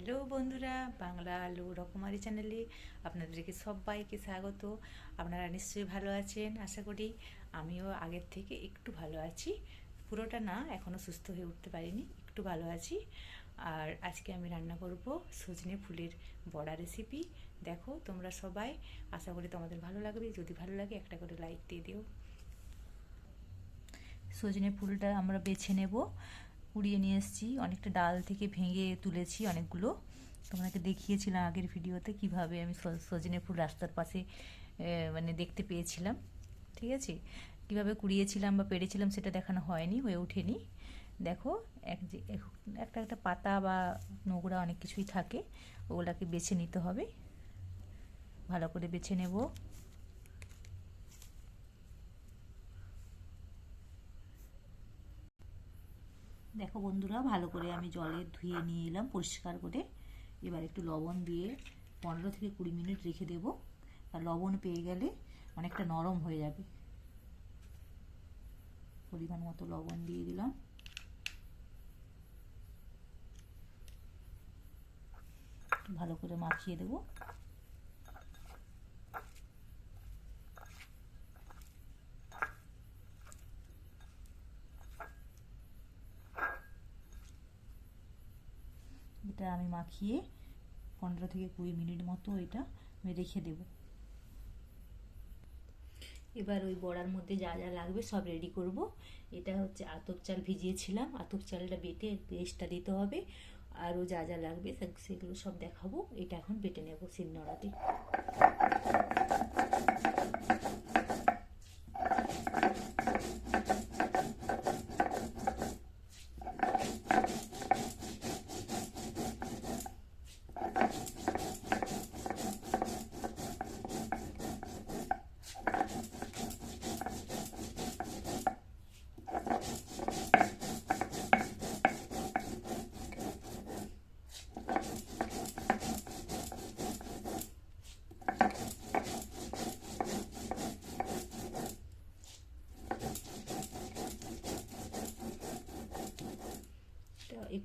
Hello বন্ধুরা, বাংলা আলু রকমারি চ্যানেলে আপনাদেরকে সবাইকে স্বাগত। আপনারা নিশ্চয়ই ভালো আছেন, আশা করি। আমিও আগের থেকে একটু ভালো আছি। পুরোটা না এখনও সুস্থ হয়ে উঠতে পারিনি, একটু ভালো আছি। আর আজকে আমি রান্না করব সজনে ফুলের বড়া রেসিপি দেখো তোমরা সবাই, আশা করি তোমাদের ভালো লাগবে। যদি ভালো লাগে একটা করে লাইক দিয়ে দিও। সজনে ফুলটা আমরা বেছে নেব। কুড়িয়ে নিয়ে এসেছি। অনেকটা ডাল থেকে ভেঙে তুলেছি অনেকগুলো। তোমাকে দেখিয়েছিলাম আগের ভিডিওতে কীভাবে আমি সজনে ফুল রাস্তার পাশে মানে দেখতে পেয়েছিলাম। ঠিক আছে? কীভাবে কুড়িয়েছিলাম বা পেরেছিলাম সেটা দেখানো হয়নি, হয়ে ওঠেনি। দেখো, এক যে একটা একটা পাতা বা নোংরা অনেক কিছুই থাকে। ওগুলাকে বেছে নিতে হবে। ভালো করে বেছে নেব। দেখো বন্ধুরা, ভালো করে আমি জলে ধুয়ে নিয়ে এলাম পরিষ্কার করে। এবার একটু লবণ দিয়ে পনেরো থেকে কুড়ি মিনিট রেখে দেব। আর লবণ পেয়ে গেলে অনেকটা নরম হয়ে যাবে। পরিমাণ মতো লবণ দিয়ে দিলাম। ভালো করে মাখিয়ে দেবো। এটা আমি মাখিয়ে পনেরো থেকে কুড়ি মিনিট মতো এটা আমি রেখে দেব। এবার ওই বড়ার মধ্যে যা যা লাগবে সব রেডি করব। এটা হচ্ছে আতপ চাল ভিজিয়েছিলাম। আতপ চালটা বেটে পেস্টটা দিতে হবে। আরও যা যা লাগবে সেগুলো সব দেখাবো। এটা এখন বেটে নেব শিলনোড়াতে।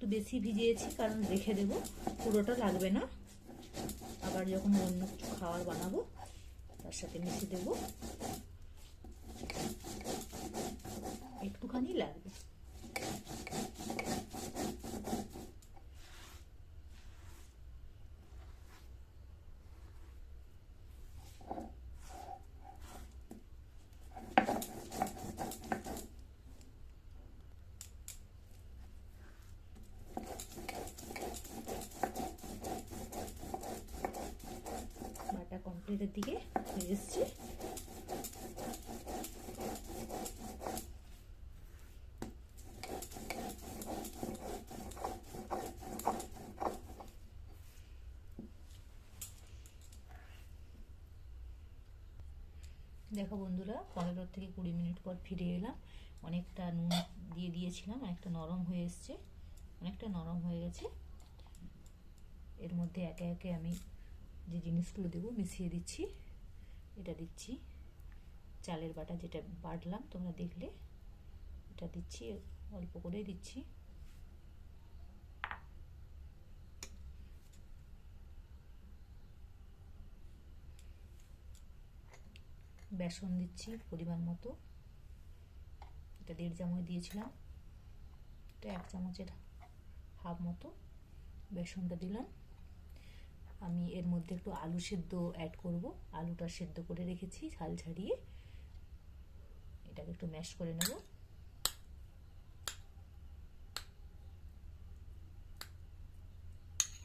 একটু বেশি ভিজিয়েছি, কারণ রেখে দেব। পুরোটা লাগবে না। আবার যখন অন্য কিছু খাবার বানাবো, তার সাথে মিশে দেব। একটুখানি লাগবে। কমপ্লিটের দিকে এসছে। দেখো বন্ধুরা, পনেরো থেকে কুড়ি মিনিট পর ফিরে এলাম। অনেকটা নুন দিয়ে দিয়েছিলাম, অনেকটা নরম হয়ে এসছে। অনেকটা নরম হয়ে গেছে। এর মধ্যে একে একে আমি যে জিনিসগুলো দেবো মিশিয়ে দিচ্ছি। এটা দিচ্ছি। চালের বাটা যেটা বাটলাম, তোমরা দেখলে। এটা দিচ্ছি, অল্প করে দিচ্ছি। বেসন দিচ্ছি পরিমাণ মতো। এটা দেড় চামচ দিয়েছিলাম। এটা এক চামচের হাফ মতো বেসনটা দিলাম। আমি এর মধ্যে একটু আলু সেদ্ধ অ্যাড করব। আলুটা সেদ্ধ করে রেখেছি ছাল ছাড়িয়ে এটাকে একটু ম্যাশ করে নেব।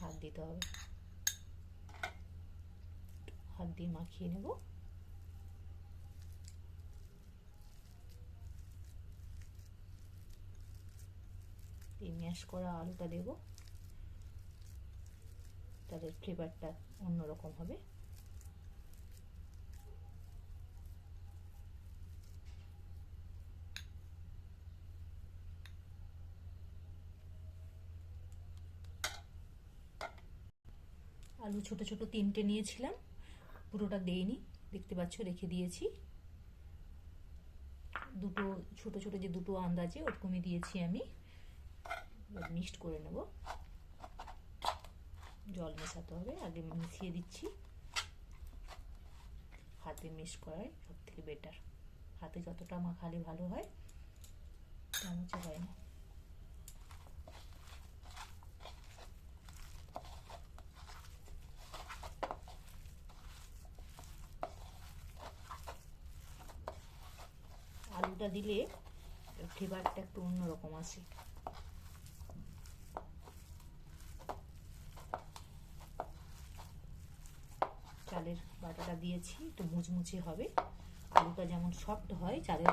হাত দিতে হবে। হাত দিয়ে মাখিয়ে নেব। এই ম্যাশ করা আলুটা দেবো। তাদের ফ্লেভারটা অন্যরকম হবে। আলু ছোট ছোট তিনটে নিয়েছিলাম, পুরোটা দেইনি, দেখতে পাচ্ছ রেখে দিয়েছি। দুটো, ছোট ছোট যে দুটো আন্দাজে ওরকমই দিয়েছি আমি মিক্সড করে নেব। জল মেশাতে হবে। আগে মিশিয়ে দিচ্ছি। হাতে মিক্স করাই, সব থেকে বেটার হাতে যতটা মাখালে ভালো হয় চামচে হয় না। আলুটা দিলে ফ্লেভারটা একটু অন্যরকম আসে। চালের বাটাটা দিয়েছি, একটু মুচমুচে হবে। আলুটা যেমন সফট হয়, চালের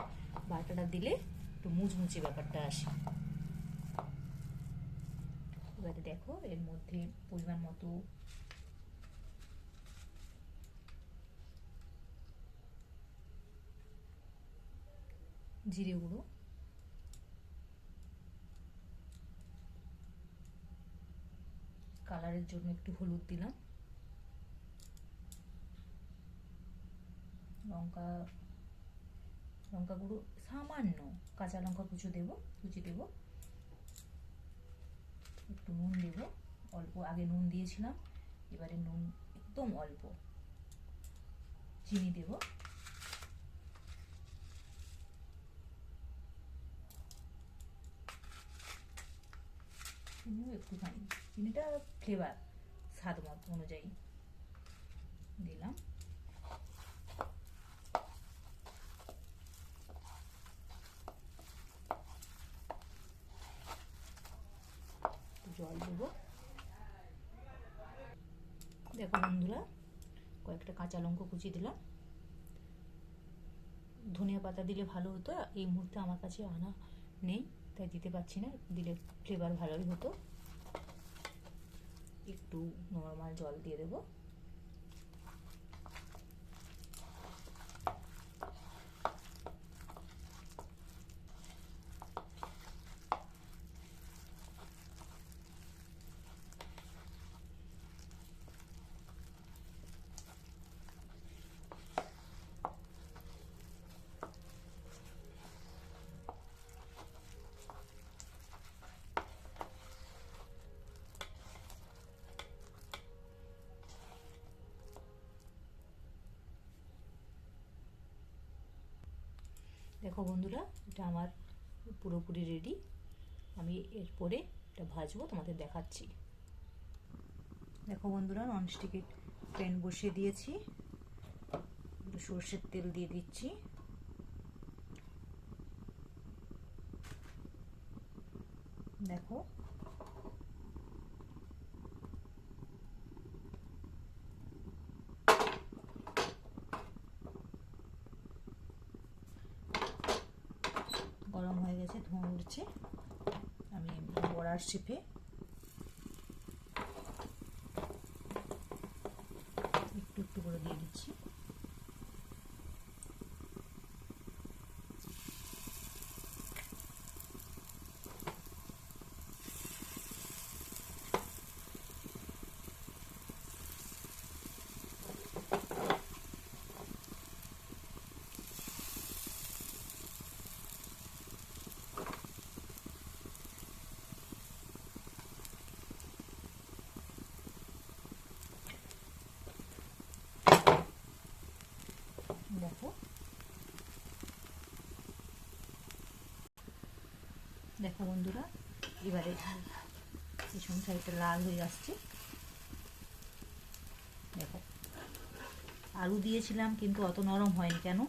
বাটাটা দিলে একটু মুচমুচে ব্যাপারটা আসে। এবারে দেখো, এর মধ্যে পরিমাণ মতো জিরে গুঁড়ো। কালারের জন্য একটু হলুদ দিলাম। লঙ্কা লঙ্কা গুঁড়ো, সামান্য কাঁচা লঙ্কা কুচো দেবো, কুচি দেবো। একটু নুন দেবো, অল্প আগে নুন দিয়েছিলাম, এবারে নুন একদম অল্প। চিনি দেবো। চিনিও একটুখানি, চিনিটা ফ্লেভার স্বাদ মত অনুযায়ী দিলাম জল দেবো দেখো বন্ধুরা কয়েকটা কাঁচা লঙ্কা কুচি দিলাম। ধনিয়া পাতা দিলে ভালো হতো এই মুহূর্তে আমার কাছে আনা নেই, তাই দিতে পারছি না, দিলে ফ্লেভার ভালোই হতো। একটু নর্মাল জল দিয়ে দেবো। দেখো বন্ধুরা, এটা আমার পুরোপুরি রেডি আমি এরপরে এটা ভাজবো, তোমাদের দেখাচ্ছি। দেখো বন্ধুরা ননস্টিকের প্যান বসিয়ে দিয়েছি। সর্ষের তেল দিয়ে দিচ্ছি। দেখো উঠছে আমি বড়ার শেপে একটু একটু করে দিয়ে দিচ্ছি দেখো দেখো বন্ধুরা, এবারে পিছন সাইডটা লাল হয়ে আসছে। দেখো, আলু দিয়েছিলাম কিন্তু অত নরম হয়নি কেন?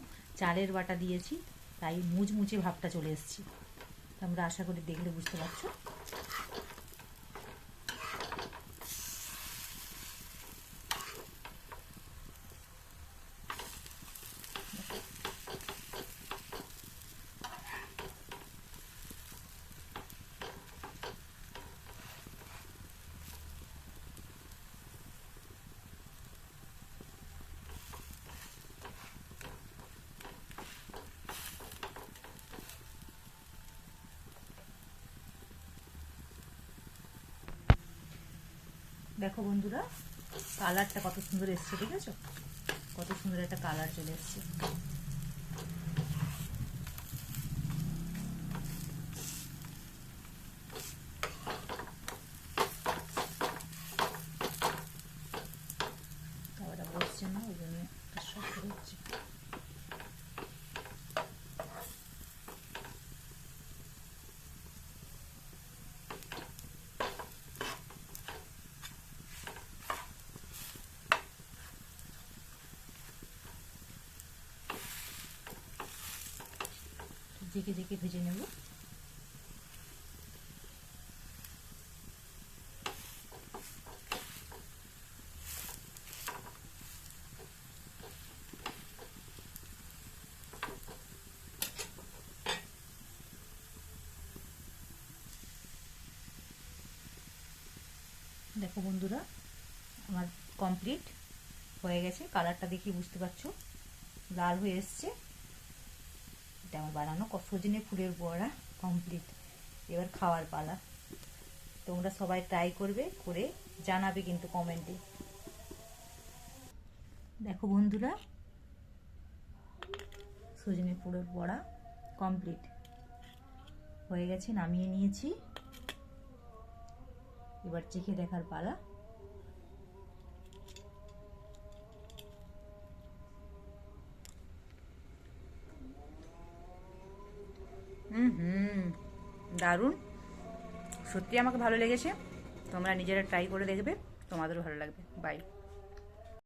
চালের বাটা দিয়েছি, তাই মুচমুচে ভাবটা চলে এসেছি। তোমরা আশা করি দেখলে বুঝতে পারছ। দেখো বন্ধুরা কালারটা কত সুন্দর এসছে ঠিক আছে? কত সুন্দর একটা কালার চলে এসছে। জেকে জেকে ভেজে নেব। দেখো বন্ধুরা, আমার কমপ্লিট হয়ে গেছে। কালারটা দেখে বুঝতে পারছ? লাল হয়ে এসছে। এটা আমার বানানো সজনে ফুলের বড়া কমপ্লিট এবার খাওয়ার পালা। তোমরা সবাই ট্রাই করবে, করে জানাবে কিন্তু কমেন্টে দেখো বন্ধুরা, সজনে ফুলের বড়া কমপ্লিট হয়ে গেছে, নামিয়ে নিয়েছি। এবার চেখে দেখার পালা। হুম, দারুণ। সত্যি আমাকে ভালো লেগেছে। তোমরা নিজেরা ট্রাই করে দেখবে, তোমাদেরও ভালো লাগবে। বাই